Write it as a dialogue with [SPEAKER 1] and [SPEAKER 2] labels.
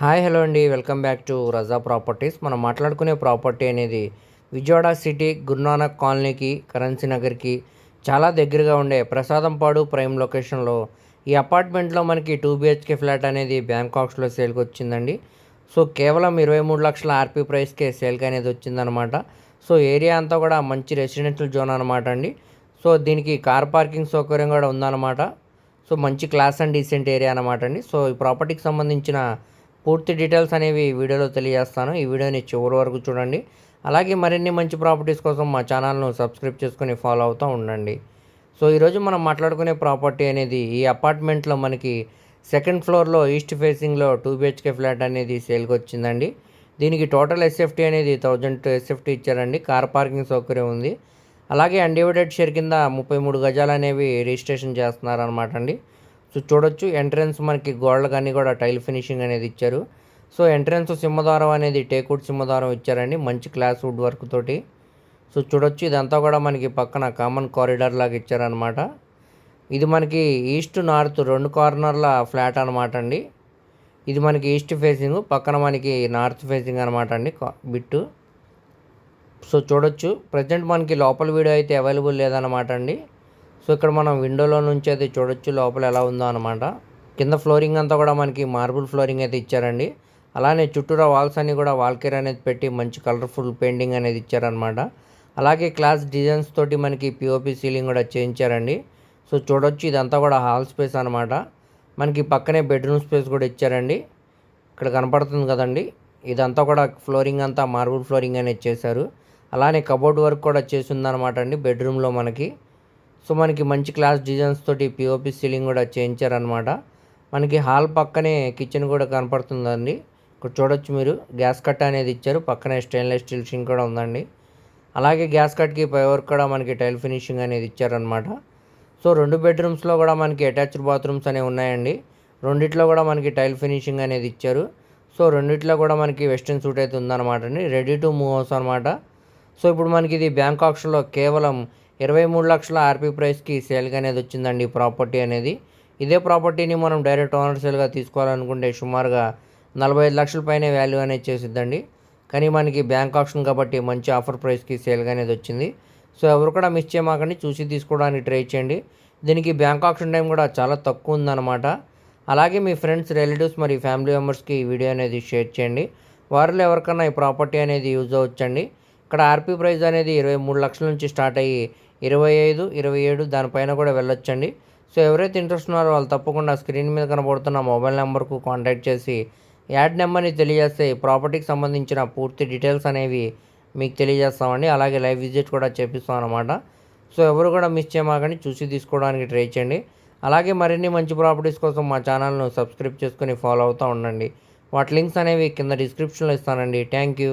[SPEAKER 1] Hi hello అండి. Welcome back to Raza properties. మనం మాట్లాడుకునే ప్రాపర్టీ అనేది విజయవాడ సిటీ గురునానక్ కాలనీకి కరెన్సీ నగర్కి చాలా దగ్గరగా ఉండే ప్రసాదంపాడు ప్రైమ్ లొకేషన్లో. ఈ అపార్ట్మెంట్లో మనకి టూ బిహెచ్కే ఫ్లాట్ అనేది బ్యాంకాక్స్లో సేల్కి వచ్చిందండి. సో కేవలం ఇరవై మూడు లక్షల ఆర్పీ ప్రైస్కే సేల్కి అనేది వచ్చిందనమాట. సో ఏరియా అంతా కూడా మంచి రెసిడెన్షియల్ జోన్ అనమాట అండి. సో దీనికి కార్ పార్కింగ్ సౌకర్యం కూడా ఉందన్నమాట సో మంచి క్లాస్ అండ్ డీసెంట్ ఏరియా అనమాట అండి. సో ఈ ప్రాపర్టీకి సంబంధించిన పూర్తి డీటెయిల్స్ అనేవి వీడియోలో తెలియజేస్తాను. ఈ వీడియోని చివరి వరకు చూడండి. అలాగే మరిన్ని మంచి ప్రాపర్టీస్ కోసం మా ఛానల్ను సబ్స్క్రైబ్ చేసుకుని ఫాలో అవుతూ ఉండండి. సో ఈరోజు మనం మాట్లాడుకునే ప్రాపర్టీ అనేది ఈ అపార్ట్మెంట్లో మనకి సెకండ్ ఫ్లోర్లో ఈస్ట్ ఫేసింగ్లో టూ బిహెచ్కే ఫ్లాట్ అనేది సేల్కి వచ్చిందండి. దీనికి టోటల్ ఎస్ఎఫ్టీ అనేది థౌజండ్ ఎస్ఎఫ్టీ ఇచ్చారండి. కార్ పార్కింగ్ సౌకర్యం ఉంది. అలాగే అన్డివైడెడ్ షేర్ కింద ముప్పై మూడు గజాలు అనేవి రిజిస్ట్రేషన్ చేస్తున్నారనమాట అండి. సో చూడొచ్చు ఎంట్రన్స్ మనకి గోడలకు అన్నీ కూడా టైల్ ఫినిషింగ్ అనేది ఇచ్చారు. సో ఎంట్రన్స్ సింహద్వారం అనేది టేకుడ్ సింహద్వారం ఇచ్చారండి మంచి క్లాస్ వుడ్ వర్క్ తోటి. సో చూడొచ్చు ఇదంతా కూడా మనకి పక్కన కామన్ కారిడార్ లాగా ఇచ్చారనమాట ఇది మనకి ఈస్ట్ నార్త్ రెండు కార్నర్ల ఫ్లాట్ అనమాట అండి. ఇది మనకి ఈస్ట్ ఫేసింగ్ పక్కన మనకి నార్త్ ఫేసింగ్ అనమాట అండి బిట్టు సో చూడొచ్చు ప్రజెంట్ మనకి లోపల వీడియో అయితే అవైలబుల్ లేదనమాట అండి. సో ఇక్కడ మనం విండోలో నుంచి అయితే చూడొచ్చు లోపల ఎలా ఉందో అనమాట కింద ఫ్లోరింగ్ అంతా కూడా మనకి మార్బుల్ ఫ్లోరింగ్ అయితే ఇచ్చారండి. అలానే చుట్టూరా వాల్స్ అన్ని కూడా వాల్కేర్ అనేది పెట్టి మంచి కలర్ఫుల్ పెయింటింగ్ అనేది ఇచ్చారనమాట అలాగే క్లాస్ డిజైన్స్ తోటి మనకి పిఓపి సీలింగ్ కూడా చేయించారండి. సో చూడొచ్చు ఇదంతా కూడా హాల్ స్పేస్ అనమాట మనకి పక్కనే బెడ్రూమ్ స్పేస్ కూడా ఇచ్చారండి. ఇక్కడ కనపడుతుంది కదండి. ఇదంతా కూడా ఫ్లోరింగ్ అంతా మార్బుల్ ఫ్లోరింగ్ అనేది చేశారు. అలానే కబోర్డ్ వర్క్ కూడా చేసి ఉందన్నమాట అండి బెడ్రూమ్లో మనకి. సో మనకి మంచి క్లాస్ డిజైన్స్ తోటి పిఓపి సీలింగ్ కూడా చేయించారనమాట మనకి హాల్ పక్కనే కిచెన్ కూడా కనపడుతుందండి. ఇక్కడ చూడొచ్చు మీరు. గ్యాస్ కట్ అనేది ఇచ్చారు. పక్కనే స్టెయిన్లెస్ స్టీల్ షింక్ కూడా ఉందండి. అలాగే గ్యాస్ కట్కి పై వర్క్ కూడా మనకి టైల్ ఫినిషింగ్ అనేది ఇచ్చారనమాట సో రెండు బెడ్రూమ్స్లో కూడా మనకి అటాచ్డ్ బాత్రూమ్స్ అనేవి ఉన్నాయండి. రెండిట్లో కూడా మనకి టైల్ ఫినిషింగ్ అనేది ఇచ్చారు. సో రెండిట్లో కూడా మనకి వెస్ట్రన్ సూట్ అయితే ఉందన్నమాట అండి. రెడీ టు మూవ్ హౌస్ అనమాట సో ఇప్పుడు మనకి ఇది బ్యాంక్ ఆప్షన్లో కేవలం ఇరవై మూడు లక్షల ఆర్పీ ప్రైస్కి సేల్గా అనేది వచ్చిందండి ఈ ప్రాపర్టీ అనేది. ఇదే ప్రాపర్టీని మనం డైరెక్ట్ ఓనర్ సేల్గా తీసుకోవాలనుకుంటే సుమారుగా నలభై ఐదు లక్షల పైన వాల్యూ అనేది చేసిద్దండి. కానీ మనకి బ్యాంక్ ఆప్షన్ కాబట్టి మంచి ఆఫర్ ప్రైస్కి సేల్గా అనేది వచ్చింది. సో ఎవరు కూడా మిస్ చేయమాకండి చూసి తీసుకోవడానికి ట్రై చేయండి. దీనికి బ్యాంక్ ఆప్షన్ టైం కూడా చాలా తక్కువ ఉందన్నమాట. అలాగే మీ ఫ్రెండ్స్ రిలేటివ్స్ మరి ఫ్యామిలీ మెంబర్స్కి ఈ వీడియో అనేది షేర్ చేయండి. వారిలో ఎవరికన్నా ఈ ప్రాపర్టీ అనేది యూజ్ అవ్వచ్చండి. ఇక్కడ ఆర్పీ ప్రైస్ అనేది ఇరవై మూడు లక్షల నుంచి స్టార్ట్ అయ్యి ఇరవై ఐదు ఇరవై ఏడు దానిపైన కూడా వెళ్ళొచ్చండి. సో ఎవరైతే ఇంట్రెస్ట్ ఉన్నారో వాళ్ళు తప్పకుండా స్క్రీన్ మీద కనబడుతున్న మొబైల్ నెంబర్కు కాంటాక్ట్ చేసి యాడ్ నెంబర్ని తెలియజేస్తే ప్రాపర్టీకి సంబంధించిన పూర్తి డీటెయిల్స్ అనేవి మీకు తెలియజేస్తామండి. అలాగే లైవ్ విజిట్ కూడా చేపిస్తాం అనమాట సో ఎవరు కూడా మిస్ చేయమాకండి. చూసి తీసుకోవడానికి ట్రై చేయండి. అలాగే మరిన్ని మంచి ప్రాపర్టీస్ కోసం మా ఛానల్ను సబ్స్క్రైబ్ చేసుకుని ఫాలో అవుతూ ఉండండి. వాటి లింక్స్ అనేవి కింద డిస్క్రిప్షన్లో ఇస్తానండి. Thank you